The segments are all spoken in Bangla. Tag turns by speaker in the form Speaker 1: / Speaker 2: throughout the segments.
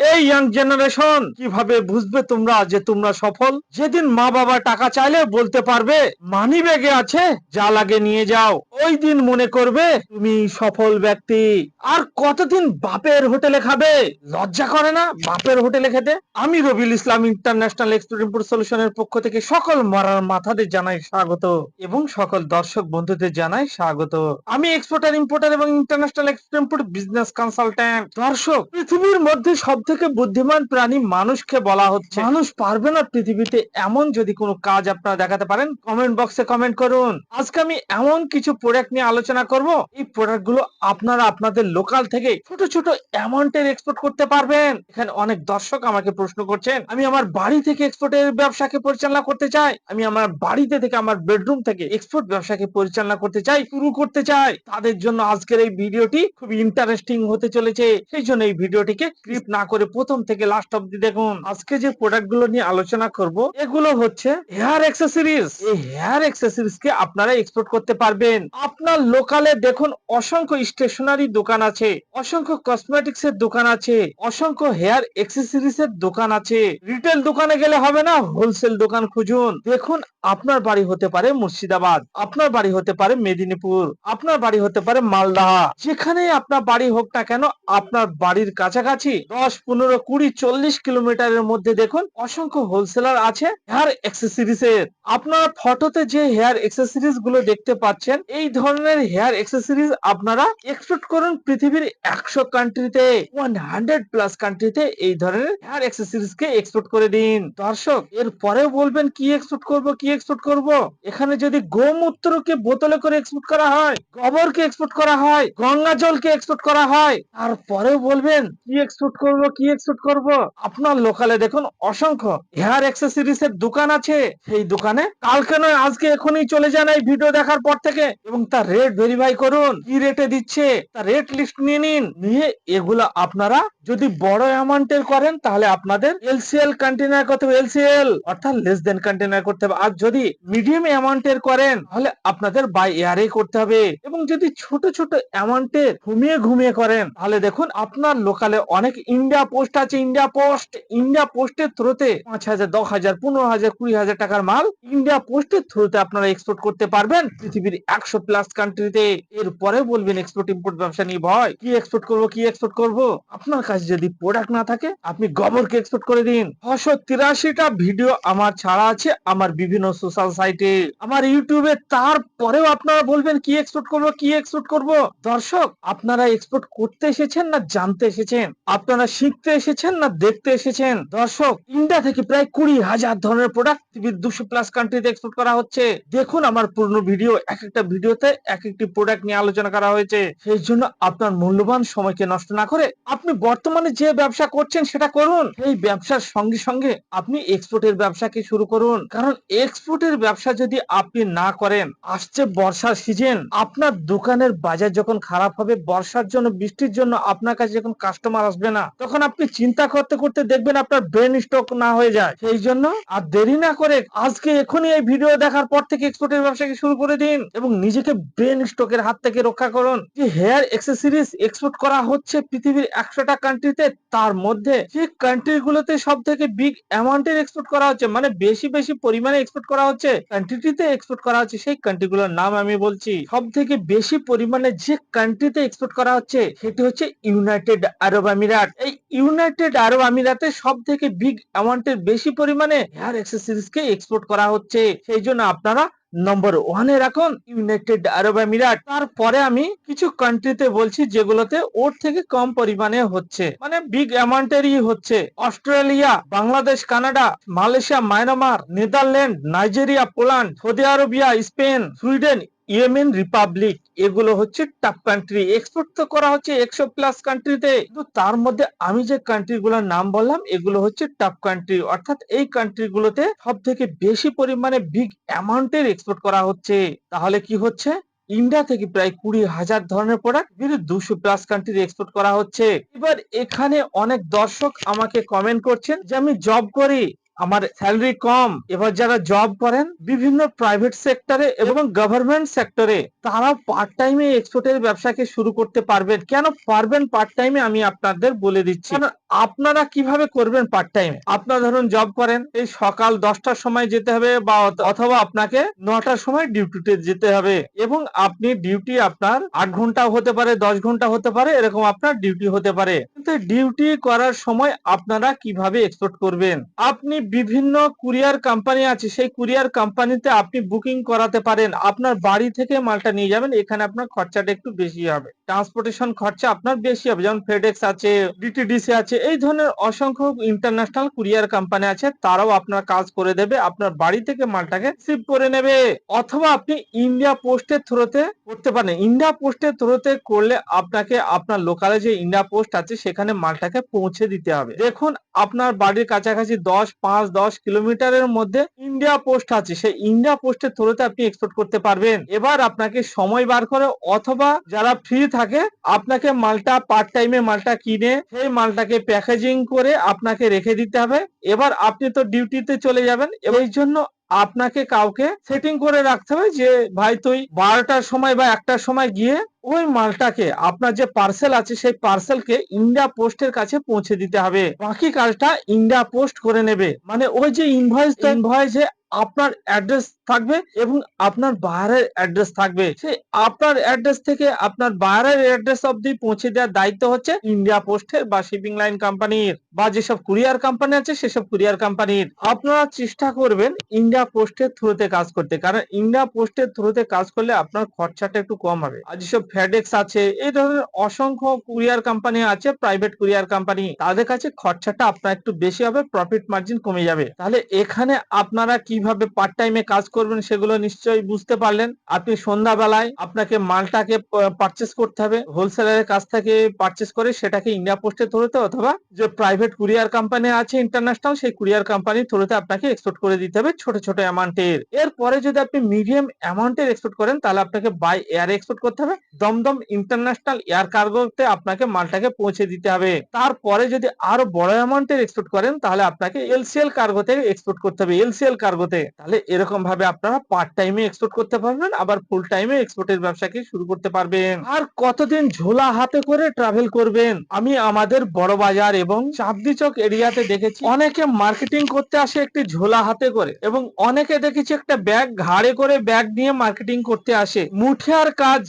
Speaker 1: এই ইয়াং জেনারেশন কীভাবে বুঝবে তোমরা যে তোমরা সফল? যেদিন মা বাবা টাকা চাইলে বলতে পারবে, মানি ব্যাগে আছে, যা লাগে নিয়ে যাও। ওই দিন মনে করবে, তুমি সফল ব্যক্তি। আর কতদিন বাপের হোটেলে খাবে? লজ্জা করে না বাপের হোটেলে খেতে? আমি রবিউল ইসলাম ইন্টারন্যাশনাল এক্সপোর্ট সলিউশনের পক্ষ থেকে সকল মরার মাথাদের জানাই স্বাগত, এবং সকল দর্শক বন্ধুদের জানাই স্বাগত। আমি এক্সপোর্টার ইম্পোর্টার এবং ইন্টারন্যাশনাল এক্সপোর্ট বিজনেস কনসালট্যান্ট দর্শক, পৃথিবীর মধ্যে সব থেকে বুদ্ধিমান প্রাণী মানুষকে বলা হচ্ছে। মানুষ পারবে না পৃথিবীতে এমন যদি কোনো কাজ আপনারা দেখাতে পারেন কমেন্ট বক্সে কমেন্ট করুন। আজকে আমি এমন কিছু প্রোডাক্ট নিয়ে আলোচনা করব। এই প্রোডাক্টগুলো আপনারা আপনাদের লোকাল থেকে ছোট ছোট অ্যামাউন্টের এক্সপোর্ট করতে পারবেন। এখানে অনেক দর্শক আমাকে প্রশ্ন করছেন, আমি আমার বাড়ি থেকে এক্সপোর্টের ব্যবসাকে পরিচালনা করতে চাই? আমি আমার বাড়িতে থেকে আমার বেডরুম থেকে এক্সপোর্ট ব্যবসাকে পরিচালনা করতে চাই, শুরু করতে চাই। তাদের জন্য আজকের এই ভিডিওটি খুব ইন্টারেস্টিং হতে চলেছে। সেই জন্য এই ভিডিওটিকে ক্লিপ না করে প্রথম থেকে লাস্ট অব্দি দেখুন। আজকে যে প্রোডাক্টগুলো নিয়ে আলোচনা করব, এগুলো হচ্ছে হেয়ার অ্যাক্সেসরিজ এই হেয়ার অ্যাক্সেসরিজ কে আপনারা এক্সপোর্ট করতে পারবেন। আপনার লোকালে দেখুন অসংখ্য স্টেশনারি দোকান আছে, অসংখ্য কসমেটিক্স এর দোকান আছে, অসংখ্য হেয়ার অ্যাক্সেসরিজ এর দোকান আছে। রিটেল দোকানে গেলে হবে না হোলসেল দোকান খুঁজুন। দেখুন আপনার বাড়ি হতে পারে মুর্শিদাবাদ, আপনার বাড়ি হতে পারে মেদিনীপুর, আপনার বাড়ি হতে পারে মালদা। যেখানে আপনার বাড়ি হোক না কেন, আপনার বাড়ির কাছাকাছি দশ পনেরো কুড়ি চল্লিশ কিলোমিটারের মধ্যে দেখুন অসংখ্য হোলসেলার আছে হেয়ার অ্যাক্সেসরিজ এর। আপনার ফটোতে যে হেয়ার অ্যাক্সেসরিজগুলো দেখতে পাচ্ছেন, এই ধরনের হেয়ার অ্যাক্সেসরিজ আপনারা এক্সপোর্ট করুন পৃথিবীর একশো কান্ট্রিতে ওয়ান হান্ড্রেড প্লাস কান্ট্রিতে এই ধরনের হেয়ার অ্যাক্সেসরিজ কে এক্সপোর্ট করে দিন। দর্শক, এর পরেও বলবেন কি এক্সপোর্ট করব, কি এক্সপোর্ট করব? এখানে যদি গোমূত্রকে বোতলে করে এক্সপোর্ট করা হয়, গোবরকে এক্সপোর্ট করা হয় গঙ্গা জলকে এক্সপোর্ট করা হয়, তারপরেও বলবেন কি এক্সপোর্ট করব কি এক্সপোর্ট করব? আপনার লোকালে দেখুন, অসংখ্য হেয়ার অ্যাক্সেসরিজ এর দোকান আছে। সেই দোকানে কালকে নয়, আজকে এখনই চলে যান এই ভিডিও দেখার পর থেকে। এবং তার রেট ভেরিফাই করুন, কি রেটে দিচ্ছে? তার রেট লিস্ট নিয়ে নিন। নিয়ে এগুলো আপনারা যদি বড় অ্যামাউন্টের করেন, তাহলে আপনাদের এলসিএল কন্টেনার করতে হবে। এলসিএল অর্থাৎ লেস দেন কন্টেনার করতে হবে। আর যদি মিডিয়াম অ্যামাউন্টের করেন, তাহলে আপনাদের বাই এয়ারে করতে হবে। এবং যদি ছোট ছোট অ্যামাউন্টের ঘুমিয়ে ঘুমিয়ে করেন, তাহলে দেখুন, আপনার লোকালে অনেক ইন্ডিয়া পোস্ট আছে ইন্ডিয়া পোস্ট ইন্ডিয়া পোস্টের থ্রুতে পাঁচ হাজার, দশ হাজার, পনেরো হাজার, কুড়ি হাজার টাকার মাল ইন্ডিয়া পোস্টের থ্রুতে আপনারা এক্সপোর্ট করতে পারবেন। পৃথিবীর একশো প্লাস কান্ট্রিতে এরপরে বলবেন এক্সপোর্ট ইম্পোর্ট ব্যবসা নিয়ে ভয়। কি এক্সপোর্ট করব, কি এক্সপোর্ট করব? আপনার কাছে যদি প্রোডাক্ট না থাকে, আপনি গোবরকে এক্সপোর্ট করে দিন। ছশো তিরাশিটা ভিডিও আমার ছাড়া আছে, আমার বিভিন্ন সোশ্যাল সাইটে আমার ইউটিউবে তারপরেও আপনারা বলবেন কি এক্সপোর্ট করব, কি এক্সপোর্ট করব? দর্শক, আপনারা এক্সপোর্ট করতে এসেছেন না জানতে এসেছেন? আপনারা শিখতে এসেছেন না দেখতে এসেছেন? দর্শক, ইন্ডিয়া থেকে প্রায় কুড়ি হাজার ধরনের প্রোডাক্ট পৃথিবীর দুশো প্লাস কান্ট্রিতে এক্সপোর্ট করা হচ্ছে। দেখুন আমার পুরনো ভিডিও এক একটা ভিডিওতে এক একটি প্রোডাক্ট নিয়ে আলোচনা করা হয়েছে। সেই জন্য আপনার মূল্যবান সময়কে নষ্ট না করে আপনি বর্তমানে যে ব্যবসা করছেন সেটা করুন। এই ব্যবসার সঙ্গে সঙ্গে আপনি এক্সপোর্টের ব্যবসাকে শুরু করুন। কারণ এক্সপোর্টের ব্যবসা যদি আপনি না করেন, আসছে বর্ষার সিজন আপনার দোকানের বাজার যখন খারাপ হবে, বর্ষার জন্য, বৃষ্টির জন্য আপনার কাছে যখন কাস্টমার আসবে না, তখন আপনি চিন্তা করতে করতে দেখবেন আপনার ব্রেন স্টক না হয়ে যায় সেই জন্য আর দেরি না করে আজকে এখনই এই ভিডিও দেখার পর থেকে এক্সপোর্টের ব্যবসাকে শুরু করে দিন এবং নিজেকে ব্রেন স্টকের হাত থেকে রক্ষা করুন। যে হেয়ার এক্সেসরিজ এক্সপোর্ট করা হচ্ছে পৃথিবীর একশোটা কান্ট্রিতে তার মধ্যে যে কান্ট্রি গুলোতে সব থেকে বিগ অ্যামাউন্টের এক্সপোর্ট করা হচ্ছে মানে বেশি বেশি পরিমাণে এক্সপোর্ট করা হচ্ছে কান্ট্রিতে এক্সপোর্ট করা হচ্ছে, সেই কান্ট্রিগুলোর নাম আমি বলছি। সব থেকে বেশি পরিমাণে যে কান্ট্রিতে এক্সপোর্ট করা হচ্ছে, সেটি হচ্ছে ইউনাইটেড আরব আমিরাত এই ইউনাইটেড আরব আমিরাতে সব থেকে বিগ অ্যামাউন্টের বেশি পরিমাণে হেয়ার অ্যাক্সেসরিজ কে এক্সপোর্ট করা হচ্ছে। সেই জন্য আপনারা নম্বর ওয়ানে রাখুন ইউনাইটেড আরব আমিরাত তারপরে আমি কিছু কান্ট্রিতে বলছি যেগুলোতে ওর থেকে কম পরিমাণে হচ্ছে। মানে বিগ অ্যামাউন্টেরই হচ্ছে। Australia, Bangladesh, Canada, Malaysia, Myanmar, Netherland, Nigeria, Poland, Saudi Arabia, Spain, Sweden, Yemen, republic. এগুলো হচ্ছে টপ কান্ট্রি এক্সপোর্ট তো করা হচ্ছে একশো প্লাস কান্ট্রিতে কিন্তু তার মধ্যে আমি যে কান্ট্রি গুলোর নাম বললাম, এগুলো হচ্ছে টপ কান্ট্রি অর্থাৎ এই কান্ট্রি গুলোতে সব থেকে বেশি পরিমাণে বিগ অ্যামাউন্টের এক্সপোর্ট করা হচ্ছে। তাহলে কি হচ্ছে? ইন্ডিয়া থেকে প্রায় কুড়ি হাজার ধরনের প্রোডাক্ট দুশো প্লাস কান্ট্রি এক্সপোর্ট করা হচ্ছে। এবার এখানে অনেক দর্শক আমাকে কমেন্ট করছেন যে আমি জব করি। আমার স্যালারি কম, এবার যারা জব করেন বিভিন্ন প্রাইভেট সেক্টরে এবং গভর্নমেন্ট সেক্টরে তারা পার্ট টাইমে এক্সপোর্টের ব্যবসাকে শুরু করতে পারবেন। কেন পারবেন পার্ট টাইমে আমি আপনাদের বলে দিচ্ছি। আপনারা কীভাবে করবেন পার্ট টাইম আপনারা ধরুন জব করেন, এই সকাল দশটার সময় যেতে হবে বা অথ- অথবা আপনাকে নটার সময় ডিউটিতে যেতে হবে। এবং আপনি ডিউটি আপনার আট ঘন্টাও হতে পারে, দশ ঘণ্টা হতে পারে, এরকম আপনার ডিউটি হতে পারে। কিন্তু ডিউটি করার সময় আপনারা কীভাবে এক্সপোর্ট করবেন? আপনি বিভিন্ন কুরিয়ার কোম্পানি আছে, সেই কুরিয়ার কোম্পানিতে আপনি বুকিং করাতে পারেন। আপনার বাড়ি থেকে মালটা নিয়ে যাবেন, এখানে আপনার খরচাটা একটু বেশি হবে। ট্রান্সপোর্টেশন খরচা আপনার বেশি হবে, যেমন ফেডেক্স আছে ডিটিডিসি আছে এই ধরনের অসংখ্য ইন্টারন্যাশনাল কুরিয়ার কোম্পানি আছে, তারাও আপনার কাজ করে দেবে, আপনার বাড়ি থেকে মালটাকে শিপ করে নেবে। অথবা আপনি ইন্ডিয়া পোস্টের থ্রুতে করতে পারেন। ইন্ডিয়া পোস্টের থ্রুতে করলে আপনাকে আপনার লোকালে যে ইন্ডিয়া পোস্ট আছে, সেখানে মালটাকে পৌঁছে দিতে হবে। দেখুন, আপনার বাড়ির কাছাকাছি দশ, পাঁচ, দশ কিলোমিটারের মধ্যে ইন্ডিয়া পোস্ট আছে। সেই ইন্ডিয়া পোস্টের থ্রুতে আপনি এক্সপোর্ট করতে পারবেন। এবার আপনাকে সময় বার করে, অথবা যারা ফ্রি থাকে, আপনাকে মালটা পার্ট টাইমে মালটা কিনে, সেই মালটাকে প্যাকেজিং করে আপনাকে রেখে দিতে হবে। এবার আপনি তো ডিউটিতে চলে যাবেন এই জন্য আপনাকে কাউকে সেটিং করে রাখতে হবে যে, ভাই, তুই বারোটার সময় বা একটার সময় গিয়ে ওই মালটাকে, আপনার যে পার্সেল আছে, সেই পার্সেলকে ইন্ডিয়া পোস্টের কাছে পৌঁছে দিতে হবে। বাকি কাজটা ইন্ডিয়া পোস্ট করে নেবে। মানে ওই যে ইনভয়েস ইনভয়েসে আপনার অ্যাড্রেস থাকবে এবং আপনার বাইরের অ্যাড্রেস থাকবে। সেই আপনার অ্যাড্রেস থেকে আপনার বাইরের অ্যাড্রেস অবধি পৌঁছে দেওয়ার দায়িত্ব হচ্ছে ইন্ডিয়া পোস্টের বা শিপিং লাইন কোম্পানির বা যেসব কুরিয়ার কোম্পানি আছে, সেসব কুরিয়ার কোম্পানির আপনারা চেষ্টা করবেন ইন্ডিয়া পোস্টের থ্রুতে কাজ করতে। কারণ ইন্ডিয়া পোস্টের থ্রুতে কাজ করলে আপনার খরচাটা একটু কম হবে। আর যেসব ফেডেক্স আছে, এই ধরনের অসংখ্য কুরিয়ার কোম্পানি আছে প্রাইভেট কুরিয়ার কোম্পানি তাদের কাছে খরচাটা আপনার একটু বেশি হবে প্রফিট মার্জিন কমে যাবে। তাহলে এখানে আপনারা কীভাবে পার্ট টাইমে কাজ করবেন সেগুলো নিশ্চয়ই বুঝতে পারলেন। আপনি সন্ধ্যাবেলায় আপনাকে মালটাকে পারচেস করতে হবে হোলসেলারের কাছ থেকে পারচেস করে সেটাকে ইন্ডিয়া পোস্টে থ্রুতে অথবা যে প্রাইভেট কুরিয়ার কোম্পানি আছে ইন্টারন্যাশনাল সেই কুরিয়ার কোম্পানির থ্রুতে আপনাকে এক্সপোর্ট করে দিতে হবে ছোট ছোট অ্যামাউন্টের এরপরে যদি আপনি মিডিয়াম অ্যামাউন্টের এক্সপোর্ট করেন, তাহলে আপনাকে বাই এয়ার এক্সপোর্ট করতে হবে। দমদম ইন্টারন্যাশনাল এয়ার কার্গোতে আপনাকে মালটাকে পৌঁছে দিতে হবে। তারপরে যদি আরও বড় অ্যামাউন্টের এক্সপোর্ট করেন, তাহলে আপনাকে এলসিএল কার্গোতে এক্সপোর্ট করতে হবে। এলসিএল কার্গোতে তাহলে এরকম ভাবে আপনারা পার্ট টাইমে এক্সপোর্ট করতে পারবেন, আবার ফুল টাইমে এক্সপোর্টের ব্যবসাকে শুরু করতে পারবেন। আর কতদিন ঝোলা হাতে করে ট্রাভেল করবেন? আমি আমাদের বড় বাজার এবং চাঁদনি চক এরিয়াতে দেখেছি, অনেকে মার্কেটিং করতে আসে একটি ঝোলা হাতে করে এবং অনেকে দেখেছি একটা ব্যাগ ঘাড়ে করে ব্যাগ নিয়ে মার্কেটিং করতে আসে। মুঠিয়ার কাজ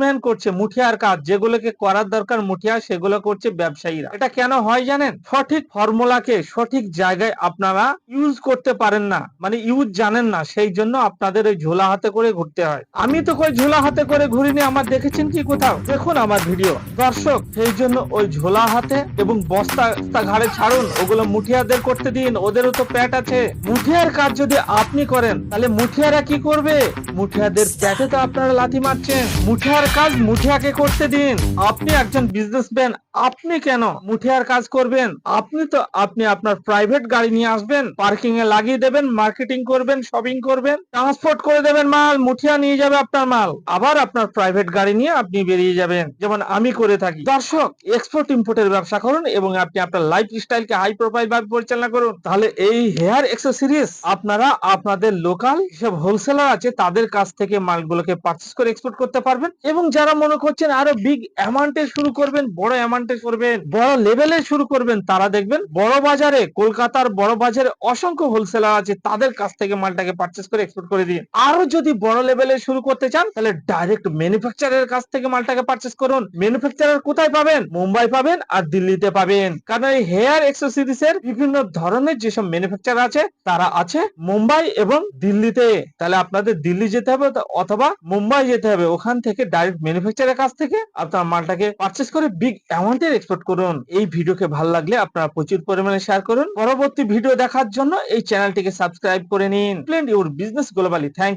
Speaker 1: বিজনেসম্যান করছে মুঠিয়ার কাজ, যেগুলোকে করার দরকার মুঠিয়া সেগুলো করছে ব্যবসায়ীরা। এটা কেন হয় জানেন? সঠিক ফর্মুলাকে সঠিক জায়গায় আপনারা ইউজ করতে পারেন না মানে ইউজ জানেন না, সেই জন্য আপনাদের ওই ঝোলা হাতে করে ঘুরতে হয়। আমি তো কই ঝোলা হাতে করে ঘুরিনি, আমার দেখেছেন কি কোথাও? দেখুন আমার ভিডিও দর্শক, সেই জন্য ওই ঝোলা হাতে এবং বস্তা ঘাড়ে ছাড়ুন, ওগুলো মুঠিয়াদের করতে দিন, ওদেরও তো প্যাট আছে। মুঠিয়ার কাজ যদি আপনি করেন, তাহলে মুঠিয়ারা কি করবে? মুঠিয়াদের প্যাটে তো আপনারা লাথি মারছেন। মুঠিয়ার কাজ মুঠে আগে করতে দিন। আপনি একজন বিজনেসম্যান আপনি কেন মুঠিয়ার কাজ করবেন? আপনি তো, আপনি আপনার প্রাইভেট গাড়ি নিয়ে আসবেন পার্কিং এ লাগিয়ে দেবেন মার্কেটিং করবেন শপিং করবেন ট্রান্সপোর্ট করে দেবেন মাল, মুঠিয়া নিয়ে যাবে আপনার মাল। আবার আপনার প্রাইভেট গাড়ি নিয়ে আপনি বেরিয়ে যাবেন। যেমন আমি করে থাকি। দর্শক এক্সপোর্ট ইম্পোর্টের ব্যবসা করুন এবং আপনি আপনার লাইফ স্টাইলকে হাই প্রোফাইল ভাবে পরিচালনা করুন। তাহলে এই হেয়ার এক্সেসরিজ আপনারা আপনাদের লোকাল যেসব হোলসেলার আছে, তাদের কাছ থেকে মালগুলোকে পারচেস করে এক্সপোর্ট করতে পারবেন। এবং যারা মনে করছেন আরও বিগ অ্যামাউন্টে শুরু করবেন, বড় অ্যামাউন্টে করবেন, বড় লেভেলে শুরু করবেন, তারা দেখবেন বড় বাজারে, কলকাতার বড় বাজারে অসংখ্য হোলসেলার আছে, তাদের কাছ থেকে মালটাকে পারচেস করে এক্সপোর্ট করে দিন আরও যদি বড় লেভেলে শুরু করতে চান, তাহলে ডাইরেক্ট ম্যানুফ্যাকচারের কাছ থেকে মালটাকে পারচেস করুন। ম্যানুফ্যাকচারার কোথায় পাবেন? মুম্বাই পাবেন আর দিল্লিতে পাবেন। কারণ এই হেয়ার এক্সেসরিজ এর বিভিন্ন ধরনের যেসব ম্যানুফ্যাকচার আছে, তারা আছে মুম্বাই এবং দিল্লিতে। তাহলে আপনাদের দিল্লি যেতে হবে অথবা মুম্বাই যেতে হবে। ওখান থেকে ডাইরেক্ট ম্যানুফ্যাকচারের কাছ থেকে আপনার মালটাকে পারচেস করে বিগ অ্যামাউন্টের এক্সপোর্ট করুন। এই ভিডিওকে ভালো লাগলে আপনারা প্রচুর পরিমাণে শেয়ার করুন। পরবর্তী ভিডিও দেখার জন্য এই চ্যানেলটিকে সাবস্ক্রাইব করে নিন। Plan your business globally thank